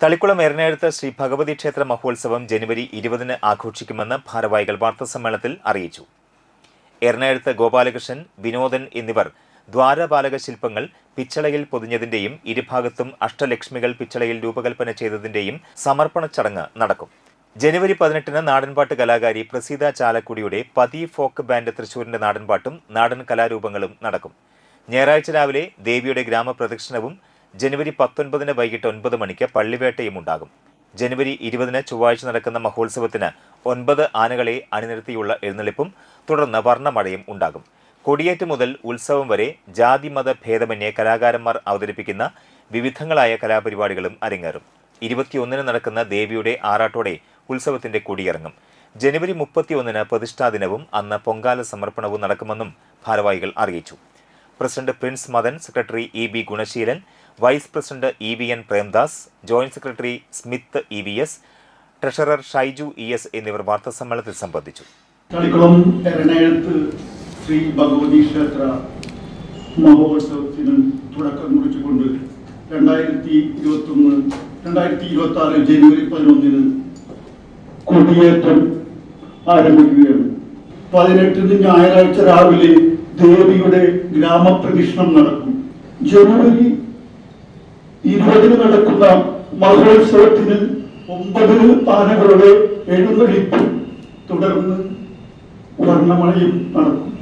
തളിക്കുളം എറണാകുളത്ത് ശ്രീ ഭഗവതി ക്ഷേത്ര മഹോത്സവം ജനുവരി ഇരുപതിന് ആഘോഷിക്കുമെന്ന് ഭാരവാഹികൾ വാർത്താസമ്മേളനത്തിൽ അറിയിച്ചു. എറണാകുളത്ത് ഗോപാലകൃഷ്ണൻ വിനോദൻ എന്നിവർ ദ്വാരപാലക ശില്പങ്ങൾ പിച്ചളയിൽ പൊതിഞ്ഞതിന്റെയും ഇരുഭാഗത്തും അഷ്ടലക്ഷ്മികൾ പിച്ചളയിൽ രൂപകൽപ്പന ചെയ്തതിന്റെയും സമർപ്പണ ചടങ്ങ് നടക്കും. ജനുവരി പതിനെട്ടിന് നാടൻപാട്ട് കലാകാരി പ്രസീത ചാലക്കുടിയുടെ പതി ഫോക്ക് ബാൻഡ് തൃശൂരിന്റെ നാടൻപാട്ടും നാടൻ കലാരൂപങ്ങളും നടക്കും. ഞായറാഴ്ച രാവിലെ ദേവിയുടെ ഗ്രാമപ്രദക്ഷിണവും ജനുവരി പത്തൊൻപതിന് വൈകിട്ട് ഒൻപത് മണിക്ക് പള്ളിവേട്ടയും ഉണ്ടാകും ജനുവരി ഇരുപതിന് ചൊവ്വാഴ്ച നടക്കുന്ന മഹോത്സവത്തിന് ഒൻപത് ആനകളെ അണിനിരത്തിയുള്ള എഴുന്നള്ളിപ്പും തുടർന്ന് വർണമഴയും ഉണ്ടാകും. കൊടിയേറ്റ് മുതൽ ഉത്സവം വരെ ജാതിമത ഭേദമന്യേ കലാകാരന്മാർ അവതരിപ്പിക്കുന്ന വിവിധങ്ങളായ കലാപരിപാടികളും അരങ്ങേറും. ഇരുപത്തിയൊന്നിന് നടക്കുന്ന ദേവിയുടെ ആറാട്ടോടെ ഉത്സവത്തിന്റെ കൊടിയിറങ്ങും. ജനുവരി മുപ്പത്തിയൊന്നിന് പ്രതിഷ്ഠാ ദിനവും അന്ന് പൊങ്കാല സമർപ്പണവും നടക്കുമെന്നും ഭാരവാഹികൾ അറിയിച്ചു. President Prince Madan secretary E B Gunaseelan vice president E V N Premdas joint secretary Smith E V S treasurer Shaiju E S എന്നിവർ വാർത്താസമ്മേളനത്തിൽ സംബന്ധിച്ചു. തളിക്കുളം എറണാകുളത്ത് ശ്രീ ഭഗവതി ക്ഷേത്ര കൊടിയേറ്റം ആരംഭിക്കുകയാണ്. പതിനെട്ടിന് ഞായറാഴ്ച രാവിലെ ദേവിയുടെ ഗ്രാമപ്രദക്ഷിണം നടക്കും. ജനുവരി ഇരുപതിന് നടക്കുന്ന മഹോത്സവത്തിന് ഒമ്പത് ആനകളുടെ എഴുന്നള്ളിപ്പും തുടർന്ന് വർണമഴയും നടക്കും.